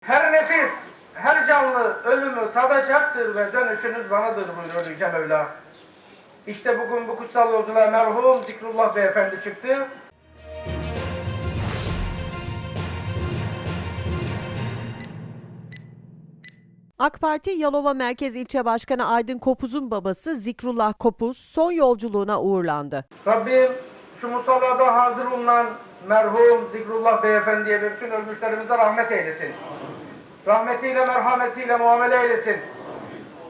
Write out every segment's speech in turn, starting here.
Her nefis, her canlı ölümü tadacaktır ve dönüşünüz banadır buyuruyor Yüce Mevla. İşte bugün bu kutsal yolculuğa merhum Zikrullah Beyefendi çıktı. AK Parti Yalova Merkez İlçe Başkanı Aydın Kopuz'un babası Zikrullah Kopuz son yolculuğuna uğurlandı. Rabbim şu musallada hazır bulunan merhum Zikrullah Beyefendi'ye bütün ölmüşlerimize rahmet eylesin. Rahmetiyle, merhametiyle muamele eylesin.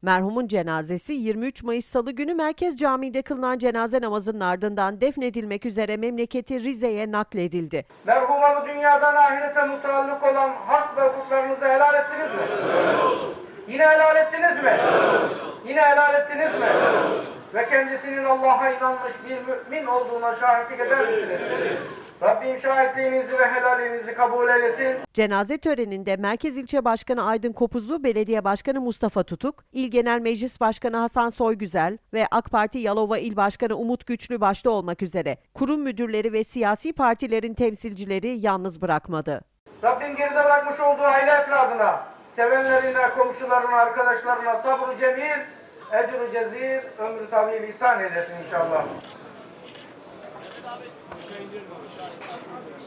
Merhumun cenazesi 23 Mayıs Salı günü Merkez Camii'de kılınan cenaze namazının ardından defnedilmek üzere memleketi Rize'ye nakledildi. Merhuma bu dünyadan ahirete mutallık olan hak ve hukuklarınızı helal ettiniz mi? Yine helal ettiniz mi? Yine helal ettiniz mi? Ve kendisinin Allah'a inanmış bir mümin olduğuna şahitlik eder misiniz? Rabbim şahitliğinizi ve helalliğinizi kabul eylesin. Cenaze töreninde Merkez İlçe Başkanı Aydın Kopuzlu, Belediye Başkanı Mustafa Tutuk, İl Genel Meclis Başkanı Hasan Soygüzel ve AK Parti Yalova İl Başkanı Umut Güçlü başta olmak üzere kurum müdürleri ve siyasi partilerin temsilcileri yalnız bırakmadı. Rabbim geride bırakmış olduğu aile efradına, sevenlerine, komşularına, arkadaşlarına sabrı cemil, ecru cezir, ömrü tabi ihsan eylesin inşallah. Aşağı indirin.